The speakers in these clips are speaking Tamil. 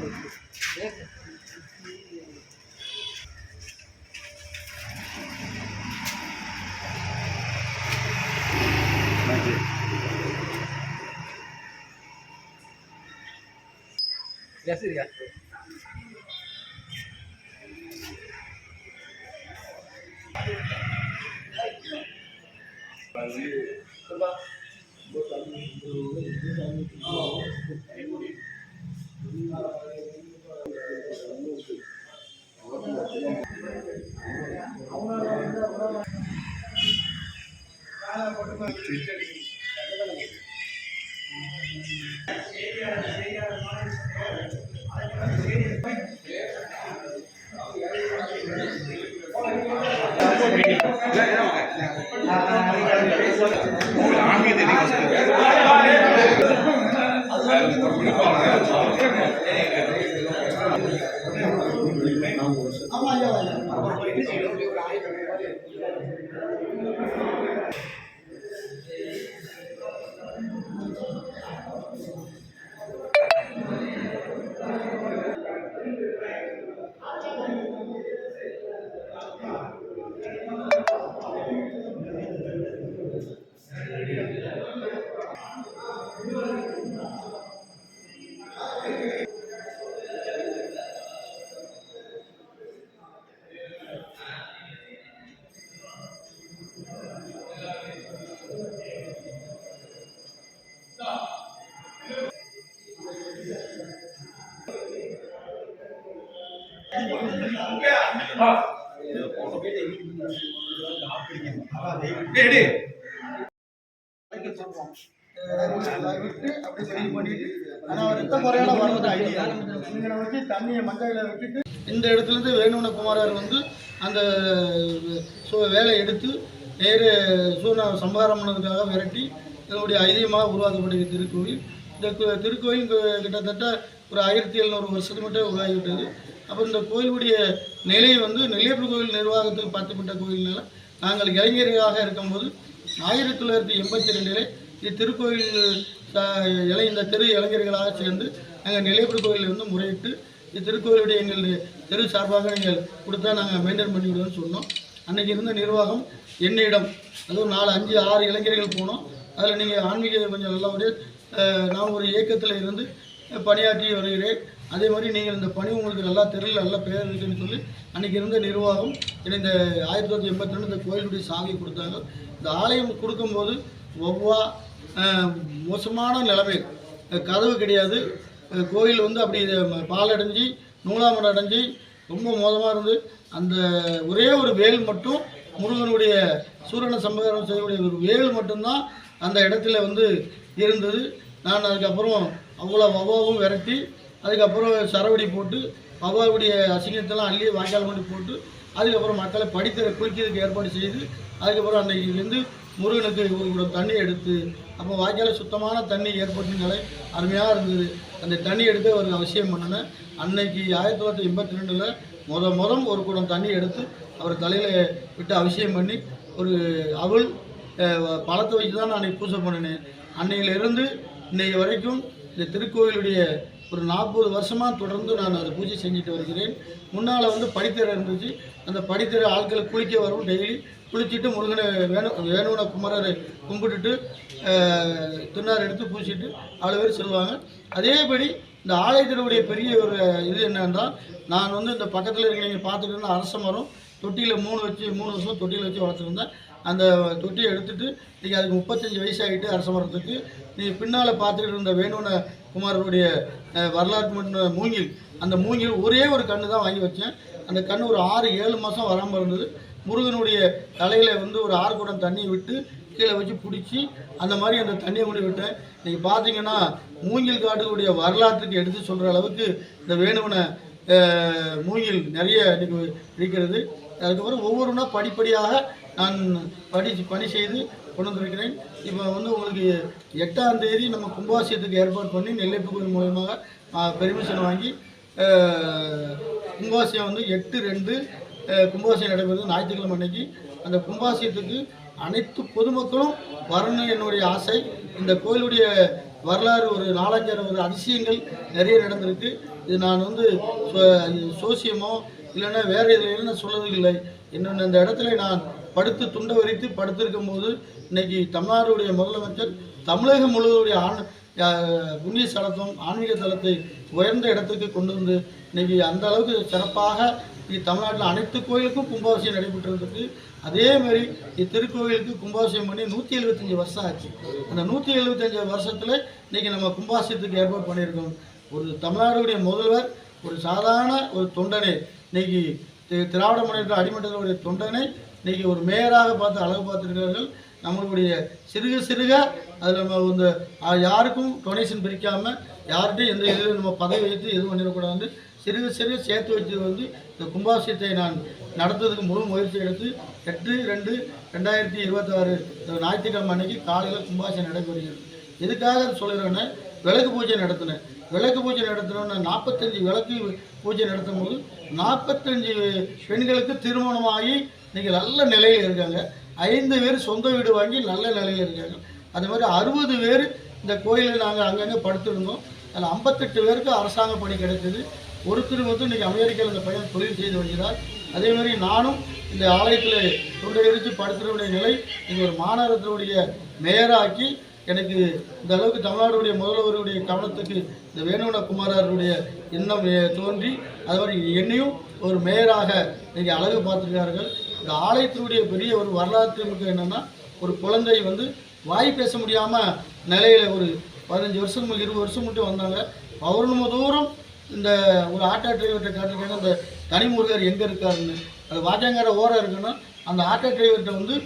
Gracias. ஆமா ஐயா ஆமா விட்டு அப்படி சரி பண்ணிட்டு ஆனால் ரத்த ஐடியா இங்கே வச்சு தண்ணியை மண்டையில் விட்டுட்டு இந்த இடத்துல இருந்து வேணுன குமாரர் வந்து அந்த வேலை எடுத்து நேரு சூர்ண சம்ஹாரம் பண்ணதுக்காக விரட்டி இதனுடைய ஐதீகமாக உருவாக்கப்பட்ட திருக்கோவில். இந்த திருக்கோயில் கிட்டத்தட்ட ஒரு ஆயிரத்தி எழுநூறு வருஷத்துக்கு மட்டும் உருவாகிவிட்டது. அப்போ இந்த கோயிலுடைய நிலை வந்து நெல்லியப்பர் கோயில் நிர்வாகத்துக்கு பார்த்துப்பட்ட கோயில்னால நாங்கள் இளைஞர்களாக இருக்கும்போது ஆயிரத்தி தொள்ளாயிரத்தி எண்பத்தி ரெண்டிலே இத்திருக்கோயில் இலை இந்த தெரு இளைஞர்களாக சேர்ந்து நாங்கள் நெல்லியப்பர் கோயிலில் வந்து முறையிட்டு இத்திருக்கோயிலுடைய எங்கள் தெரு சார்பாக நீங்கள் கொடுத்தா நாங்கள் மெயின்டைன் பண்ணிவிடுவோம்னு சொன்னோம். அன்றைக்கி இருந்த நிர்வாகம் என்னிடம் அதுவும் நாலு அஞ்சு ஆறு இளைஞர்கள் போனோம். அதில் நீங்கள் ஆன்மீக கொஞ்சம் நல்லபடியாக நான் ஒரு இயக்கத்தில் இருந்து பணியாற்றி வருகிறேன். அதே மாதிரி நீங்கள் இந்த பணி உங்களுக்கு நல்லா தெரியல நல்ல பேர் இருக்குன்னு சொல்லி அன்றைக்கி இருந்த நிர்வாகம் இந்த ஆயிரத்தி தொள்ளாயிரத்தி எண்பத்தி ரெண்டு இந்த கோயிலுடைய சாமியை கொடுத்தாங்க இந்த ஆலயம் கொடுக்கும்போது ஒவ்வா மோசமான நிலைமை. கதவு கிடையாது. கோயில் வந்து அப்படி பாலடைஞ்சு பால் அடைஞ்சி நூலாமரம் அடைஞ்சி ரொம்ப மோசமாக இருந்து அந்த ஒரே ஒரு வேல் மட்டும் முருகனுடைய சூரண சம்பகாரம் செய்யக்கூடிய ஒரு வேல் மட்டும்தான் அந்த இடத்துல வந்து இருந்தது. நான் அதுக்கப்புறம் அவ்வளோ வவாவும் விரட்டி அதுக்கப்புறம் சரவடி போட்டு வவாவுடைய அசிங்கத்தெல்லாம் அள்ளி வாய்க்கால் கொண்டு போட்டு அதுக்கப்புறம் மக்களை படித்தர குளிக்கிறதுக்கு ஏற்பாடு செய்து அதுக்கப்புறம் அன்னைக்கு முருகனுக்கு ஒரு குடம் தண்ணி எடுத்து அப்போ வாய்க்கால சுத்தமான தண்ணி ஏற்பட்டுனாலே அருமையாக இருந்தது. அந்த தண்ணி எடுத்து ஒரு அவசியம் பண்ணினேன் அன்னைக்கு ஆயிரத்தி தொள்ளாயிரத்தி எண்பத்தி ரெண்டில் முத முதம் ஒரு குடம் தண்ணி எடுத்து அவர் தலையில் விட்டு அபிஷேகம் பண்ணி ஒரு அவள் பழத்தை வச்சு தான் நான் பூஜை பண்ணினேன். அன்னையிலிருந்து இன்னைக்கு வரைக்கும் இந்த திருக்கோயிலுடைய ஒரு நாற்பது வருஷமாக தொடர்ந்து நான் அதை பூஜை செஞ்சுட்டு வருகிறேன். முன்னால் வந்து படித்தரை இருந்துச்சு. அந்த படித்தரை ஆட்கள் குளிக்க வரும் டெய்லி. குளிச்சுட்டு முருகனை வேணு வேணுன குமரரை கும்பிட்டுட்டு துண்ணார் எடுத்து பூசிட்டு அவ்வளோ பேர் செல்வாங்க. அதேபடி இந்த ஆலயத்தினுடைய பெரிய ஒரு இது என்னன்னா நான் வந்து இந்த பக்கத்தில் இருக்கிறவங்க பார்த்துட்டு இருந்த அரச மரம் தொட்டியில் மூணு வச்சு மூணு வருஷம் தொட்டியில் வச்சு வளர்த்துருந்தேன். அந்த தொட்டியை எடுத்துகிட்டு நீங்கள் அதுக்கு முப்பத்தஞ்சு வயசாகிட்டு அரச மரத்துக்கு நீங்கள் பின்னால் பார்த்துக்கிட்டு இருந்த வேணுன குமாரனுடைய வரலாற்று மட்டும் மூங்கில். அந்த மூங்கில் ஒரே ஒரு கன்று தான் வாங்கி வச்சேன். அந்த கன்று ஒரு ஆறு ஏழு மாதம் வராமல் இருந்தது. முருகனுடைய தலையில் வந்து ஒரு ஆறு குடம் தண்ணி விட்டு கீழே வச்சு பிடிச்சி அந்த மாதிரி அந்த தண்ணியை கொண்டு விட்டேன். நீங்கள் பார்த்தீங்கன்னா மூங்கில் காடுகளுடைய வரலாற்றுக்கு எடுத்து சொல்கிற அளவுக்கு இந்த வேணுவனை மூங்கில் நிறைய இன்றைக்கி இருக்கிறது. அதுக்கப்புறம் ஒவ்வொருனா படிப்படியாக நான் படி பணி செய்து கொண்டிருக்கிறேன். இப்போ வந்து உங்களுக்கு எட்டாம் தேதி நம்ம கும்பாசியத்துக்கு ஏற்பாடு பண்ணி நெல்லைப்பு கோயில் மூலயமாக பெர்மிஷன் வாங்கி கும்பாசியம் வந்து எட்டு ரெண்டு கும்பாசியம் நடைபெறுது ஞாயிற்றுக்கிழமை அன்னைக்கு. அந்த கும்பாசியத்துக்கு அனைத்து பொதுமக்களும் வரணும் என்னுடைய ஆசை. இந்த கோயிலுடைய வரலாறு ஒரு நாலாயிரம் ஒரு அதிசயங்கள் நிறைய நடந்திருக்கு. இது நான் வந்து சோ- சோசியமோ இல்லைன்னா வேறு இதில் நான் சொல்லது இல்லை. இன்னொன்று இந்த இடத்துல நான் படுத்து துண்டை வரித்து படுத்திருக்கும் போது இன்னைக்கு தமிழ்நாடுடைய முதலமைச்சர் தமிழகம் முழுவதுடைய ஆண் புண்ணிய ஸ்தலத்தும் ஆன்மீக தலத்தை உயர்ந்த இடத்துக்கு கொண்டு வந்து இன்னைக்கு அந்த அளவுக்கு சிறப்பாக தமிழ்நாட்டில் அனைத்து கோயிலுக்கும் கும்பாபிஷேகம் நடைபெற்றிருக்கு அதே மாதிரி இத்திருக்கோயிலுக்கு கும்பாபிஷேகம் பண்ணி நூற்றி எழுபத்தஞ்சி வருஷம் ஆச்சு. அந்த நூற்றி எழுபத்தஞ்சி வருஷத்தில் இன்னைக்கு நம்ம கும்பாபிஷேகத்துக்கு ஏற்பாடு பண்ணியிருக்கோம். ஒரு தமிழ்நாடுடைய முதல்வர் ஒரு சாதாரண ஒரு தொண்டனை இன்னைக்கு தி- திராவிட முன்னேற்ற அடிமட்டத்தினுடைய தொண்டனை இன்றைக்கி ஒரு மேயராக பார்த்து அழகு பார்த்துருக்கிறார்கள். நம்மளுடைய சிறுக சிறுக அதில் நம்ம இந்த யாருக்கும் டொனேஷன் பிரிக்காமல் யார்கிட்டையும் எந்த இதிலும் நம்ம பதவி வைத்து எதுவும் பண்ணிடக்கூடாது சிறுக சிறுக சேர்த்து வச்சு வந்து இந்த கும்பாபிஷேகத்தை நான் நடத்துறதுக்கு முழு முயற்சி எடுத்து எட்டு ரெண்டு ரெண்டாயிரத்தி இருபத்தாறு ஞாயிற்றுக்கிழமை அன்னைக்கு காலையில் கும்பாபிஷேகம் நடைபெறுகிறது. எதுக்காக சொல்கிறேன்னா விளக்கு பூஜை நடத்தினேன். விளக்கு பூஜை நடத்தினோன்னா நாற்பத்தஞ்சு விளக்கு பூஜை நடத்தும் போது நாற்பத்தஞ்சு பெண்களுக்கு திருமணமாகி இன்னைக்கு நல்ல நிலையில் இருக்காங்க. ஐந்து பேர் சொந்த வீடு வாங்கி நல்ல நிலையில் இருக்காங்க. அதே மாதிரி அறுபது பேர் இந்த கோயிலில் நாங்கள் அங்கங்கே படுத்திருந்தோம். அதில் ஐம்பத்தெட்டு பேருக்கு அரசாங்க பணி கிடைத்தது. ஒருத்தர் வந்து இன்றைக்கி அமெரிக்காவில் இந்த பையன் தொழில் செய்து வருகிறார். அதே மாதிரி நானும் இந்த ஆலயத்தில் தொண்டை எரித்து படுத்துறவுடைய நிலை இங்கே ஒரு மாநகரத்தினுடைய மேயராக்கி எனக்கு இந்த அளவுக்கு தமிழ்நாடுடைய முதல்வருடைய கவனத்துக்கு இந்த வேணுவன குமாரருடைய எண்ணம் தோன்றி அது மாதிரி என்னையும் ஒரு மேயராக இன்றைக்கி அழகு பார்த்துருக்கார்கள் இந்த ஆலயத்தினுடைய பெரிய ஒரு வரலாற்று மிக்க என்னென்னா ஒரு குழந்தை வந்து வாய் பேச முடியாமல் நிலையில் ஒரு பதினஞ்சு வருஷம் இருபது வருஷம் மட்டும் வந்தாங்க. பௌர்ணமி தூரம் இந்த ஒரு ஆட்டோ டிரைவர்கிட்ட கேட்டிருக்காங்க அந்த தனிமுருகர் எங்கே இருக்காருன்னு. அது வாஜாங்கார ஓரம் இருக்குன்னா அந்த ஆட்டோ டிரைவர்கிட்ட வந்து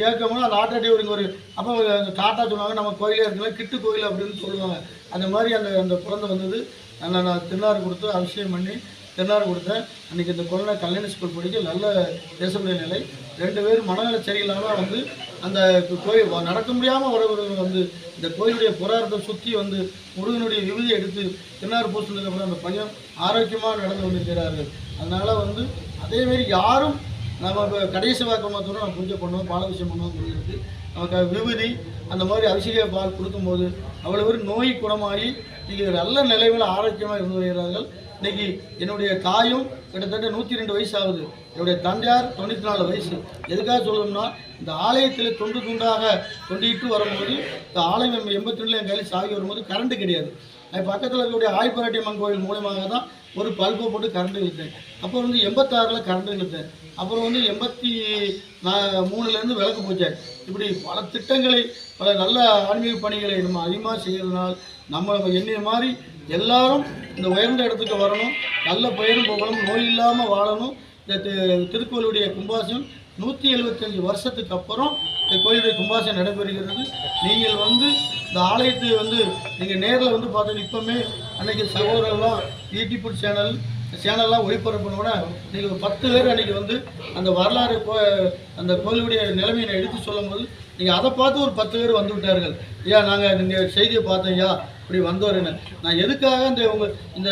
கேட்கும்போது அந்த ஆட்டோ டிரைவருக்கு ஒரு அப்போ அந்த டாட்டா சொல்லுவாங்க நம்ம கோயிலே இருக்குல்ல கிட்டு கோயில் அப்படின்னு சொல்லுவாங்க. அந்த மாதிரி அந்த அந்த குழந்தை வந்தது. நான் நான் திருநாறு கொடுத்து அபிஷேகம் பண்ணி தென்னார் கொடுத்த அன்றைக்கி இந்த கொள்ளை கல்யாண ஸ்கூல் படிக்க நல்ல பேசக்கூடிய நிலை. ரெண்டு பேரும் மனநல சரியில்லாமல் வந்து அந்த கோயில் வ- நடக்க முடியாமல் வரவர்கள் வந்து இந்த கோயிலுடைய புராணத்தை சுற்றி வந்து முருகனுடைய விபதி எடுத்து தென்னார் பூசினதுக்கப்புறம் அந்த பையன் ஆரோக்கியமாக நடந்து கொண்டிருக்கிறார்கள் அதனால் வந்து அதேமாரி யாரும் நம்ம இப்போ கடைசி வாக்கம் மாத்திரம் நம்ம பூஜை பண்ணுவோம் பாலபிஷம் பண்ணுவோம் சொல்லியிருக்கு. நமக்கு விபூதி அந்த மாதிரி அபிஷேக பால் கொடுக்கும்போது அவ்வளோ பேர் நோய் குணமாகி நீங்கள் நல்ல நிலைமையில் ஆரோக்கியமாக இருந்து வருகிறார்கள். இன்னைக்கு என்னுடைய தாயும் கிட்டத்தட்ட நூற்றி ரெண்டு வயசு ஆகுது. என்னுடைய தந்தையார் தொண்ணூற்றி நாலு வயசு. எதுக்காக சொல்லணும்னா இந்த ஆலயத்தில் தொண்டு துண்டாக தொண்டிட்டு வரும்போது இந்த ஆலயம் எண்பத்தி ரெண்டில் என் கையில் சாவி வரும்போது கரண்ட்டு கிடையாது. அது பக்கத்தில் இருக்கக்கூடிய ஆய்பராட்டி அம்மன் கோயில் மூலமாக தான் ஒரு பல்பை போட்டு கரண்ட் இழுத்தேன். அப்புறம் வந்து எண்பத்தாறில் கரண்ட் இழுத்தேன். அப்புறம் வந்து எண்பத்தி நான் மூணுலேருந்து விளக்கு போச்சேன். இப்படி பல திட்டங்களை பல நல்ல ஆன்மீக பணிகளை நம்ம அதிகமாக செய்கிறதுனால் நம்ம என்ன மாதிரி எல்லாரும் இந்த உயர்ந்த இடத்துக்கு வரணும் நல்ல பயிரும் போகணும் நோய் இல்லாமல் வாழணும். இந்த தி- திருக்கோயிலுடைய கும்பாசியம் நூற்றி எழுபத்தஞ்சு வருஷத்துக்கு அப்புறம் இந்த கோயிலுடைய கும்பாசியம் நடைபெறுகிறது. நீங்கள் வந்து இந்த ஆலயத்தை வந்து நீங்கள் நேரில் வந்து பார்த்தீங்கன்னா இப்போமே அன்றைக்கி சகோதரெல்லாம் யூடியூப் சேனல் சேனல்லாம் ஒளிபரப்பினோட நீங்கள் பத்து பேர் அன்னைக்கு வந்து அந்த வரலாறு கோ அந்த கோயிலுடைய நிலைமையை நான் எடுத்து சொல்லும்போது நீங்கள் அதை பார்த்து ஒரு பத்து பேர் வந்து விட்டார்கள் ஐயா நாங்கள் நீங்கள் செய்தியை பார்த்தோம் ஐயா. இப்படி வந்தோருன்னு நான் எதுக்காக இந்த உங்கள் இந்த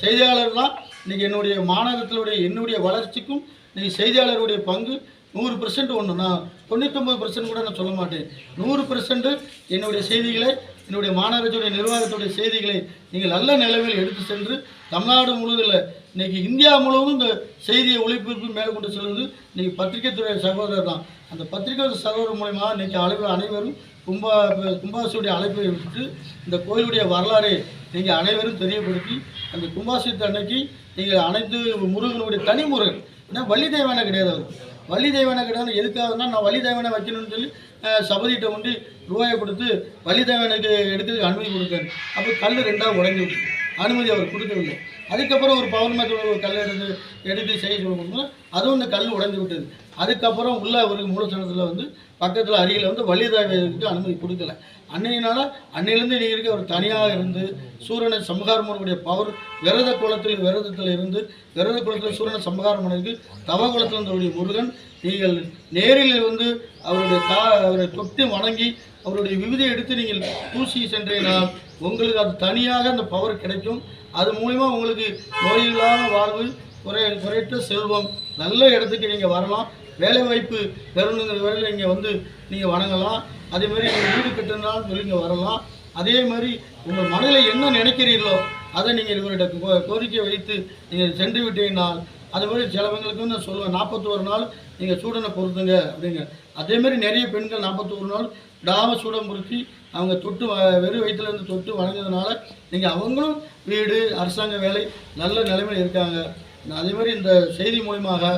செய்தியாளர்லாம் இன்றைக்கி என்னுடைய மாநகரத்தினுடைய என்னுடைய வளர்ச்சிக்கும் இன்றைக்கி செய்தியாளருடைய பங்கு நூறு பெர்சன்ட் ஒன்று நான் தொண்ணூத்தொம்பது பெர்சன்ட் கூட நான் சொல்ல மாட்டேன். நூறு பெர்சன்ட் என்னுடைய செய்திகளை என்னுடைய மாநகரத்துடைய நிர்வாகத்துடைய செய்திகளை நீங்கள் நல்ல நிலைமையில் எடுத்து சென்று தமிழ்நாடு முழுவதில் இன்னைக்கு இந்தியா முழுவதும் இந்த செய்தியை ஒளிபரப்பு மேற்கொண்டு செல்வது இன்னைக்கு பத்திரிகைத்துறை சகோதரர் தான். அந்த பத்திரிகை சகோதரர் மூலயமா இன்னைக்கு அனைவரும் அனைவரும் கும்பா கும்பாசியுடைய அழைப்பை விட்டு இந்த கோயிலுடைய வரலாறை நீங்கள் அனைவரும் தெரியப்படுத்தி அந்த கும்பாசியத்தை அன்னைக்கு நீங்கள் அனைத்து முருகனுடைய தனி முருகன். ஏன்னா வள்ளி தேவனை கிடையாது அவர். வள்ளி தேவனை கிடையாது. எதுக்காகனா நான் வள்ளி தேவனை வைக்கணும்னு சொல்லி அஹ், சபதிகிட்ட கொண்டு ரூபாயை கொடுத்து வள்ளி தேவனுக்கு எடுக்கிறதுக்கு அனுமதி கொடுத்தாரு அப்போ கல் ரெண்டாக உடஞ்சி விட்டு அனுமதி அவர் கொடுக்கவில்லை. அதுக்கப்புறம் ஒரு பௌர்ணமத்தில் ஒரு கல் எடுத்து எடுத்து செய்ய சொல்ல அதுவும் இந்த கல் உடைஞ்சு விட்டது. அதுக்கப்புறம் உள்ள ஒரு மூலச்சனத்தில் வந்து பக்கத்தில் அருகில் வந்து வள்ளிதாவிற்கு அனுமதி கொடுக்கல. அன்னையினால அன்னையிலேருந்து நீங்கள் இருக்க ஒரு தனியாக இருந்து சூரியனை சம்ஹாரம் பண்ணக்கூடிய பவர் விரத குலத்தில் விரதத்தில் இருந்து விரத குலத்தில் சூரியனை சம்ஹாரம் பண்ணதுக்கு தவ குளத்தில் இருந்தவருடைய முருகன் நீங்கள் நேரில் வந்து அவருடைய கா அவரை தொட்டு வணங்கி அவருடைய விவிதை எடுத்து நீங்கள் பூசி சென்றீங்கனால் உங்களுக்கு அது தனியாக அந்த பவர் கிடைக்கும். அது மூலிமா உங்களுக்கு நோயில்லாத வாழ்வு குறை குறைத்த செல்வம். நல்ல இடத்துக்கு நீங்கள் வரலாம். வேலை வாய்ப்பு பெறணுங்கிற வரையில் இங்கே வந்து நீங்கள் வணங்கலாம். அதே மாதிரி நீங்கள் வீடு கட்டினாலும் சொல்லி இங்கே வரலாம். அதே மாதிரி உங்கள் மனதில் என்ன நினைக்கிறீர்களோ அதை நீங்கள் இவர்கிட்ட கோ- கோரிக்கை வைத்து நீங்கள் சென்று விட்டீங்கன்னால் அது மாதிரி சிலவங்களுக்கு நான் சொல்லுவேன் நாற்பத்தோரு நாள் நீங்கள் சூடனை பொறுத்துங்க அப்படிங்க. அதேமாரி நிறைய பெண்கள் நாற்பத்தோரு நாள் டாம சூடம் பொருத்தி அவங்க தொட்டு வ- வெறும் வயிற்றுலேருந்து தொட்டு வணங்குறதுனால நீங்கள் அவங்களும் வீடு அரசாங்க வேலை நல்ல நிலைமையில் இருக்காங்க. அதேமாதிரி அதே மாதிரி இந்த செய்தி மூலியமாக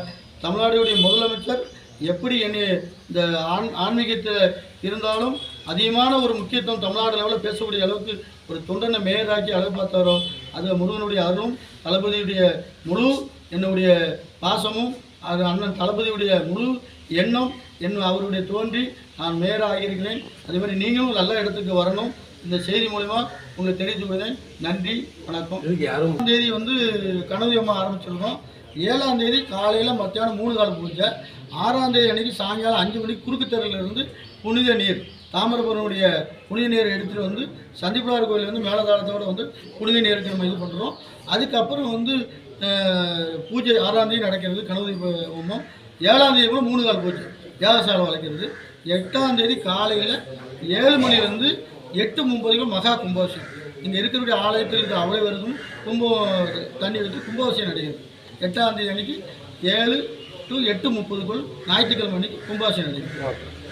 தமிழ்நாடுடைய முதலமைச்சர் எப்படி என்னை இந்த ஆண் ஆன்மீகத்தில் இருந்தாலும் அதிகமான ஒரு முக்கியத்துவம் தமிழ்நாடு லெவலில் பேசக்கூடிய அளவுக்கு ஒரு தொண்டனை மேயராக்கி அளவு பார்த்தாரோ அது முருகனுடைய அருளும் தளபதியுடைய முழு என்னுடைய பாசமும் அது அண்ணன் தளபதியுடைய முழு எண்ணம் என் அவருடைய தோன்றி நான் மேயராக அதே மாதிரி நீங்களும் நல்ல இடத்துக்கு வரணும். இந்த செய்தி மூலிமா உங்களுக்கு தெரிவித்துக் கொள்கிறேன் நன்றி வணக்கம். ஆறாம் தேதி வந்து கனவியம்மா ஆரம்பிச்சிருக்கோம். ஏழாம் தேதி காலையில் மத்தியானம் மூணு கால பூஜை. ஆறாம் தேதி அன்னைக்கு சாயங்காலம் அஞ்சு மணிக்கு குறுக்கு தெருவுல இருந்து புனித நீர் தாமிரபரனுடைய புனித நீரை எடுத்துகிட்டு வந்து சந்திப்பிலார் கோயில் வந்து மேலதாளத்தோடு வந்து புனித நீருக்கு நம்ம இது பண்ணுறோம் அதுக்கப்புறம் வந்து பூஜை ஆறாம் தேதி நடக்கிறது கணபதி ஹோமம். ஏழாம் தேதி கூட மூணு கால் பூஜை. யாகசாலம் வளைக்கிறது. எட்டாம் தேதி காலையில் ஏழு மணிலேருந்து எட்டு முப்பதுக்கு மகா கும்பாபிஷேகம். இங்கே இருக்கக்கூடிய ஆலயத்தில் இருக்கிற அவ்வளோ வருதும் கும்பம் தண்ணி எடுத்து கும்பாபிஷேகம் நடைபெறும் எட்டாம் தேதி அன்னைக்கு ஏழு டு எட்டு முப்பதுக்குள் ஞாயிற்றுக்கிழமை அன்னைக்கு கும்பாபிஷேகம் நடைபெறும்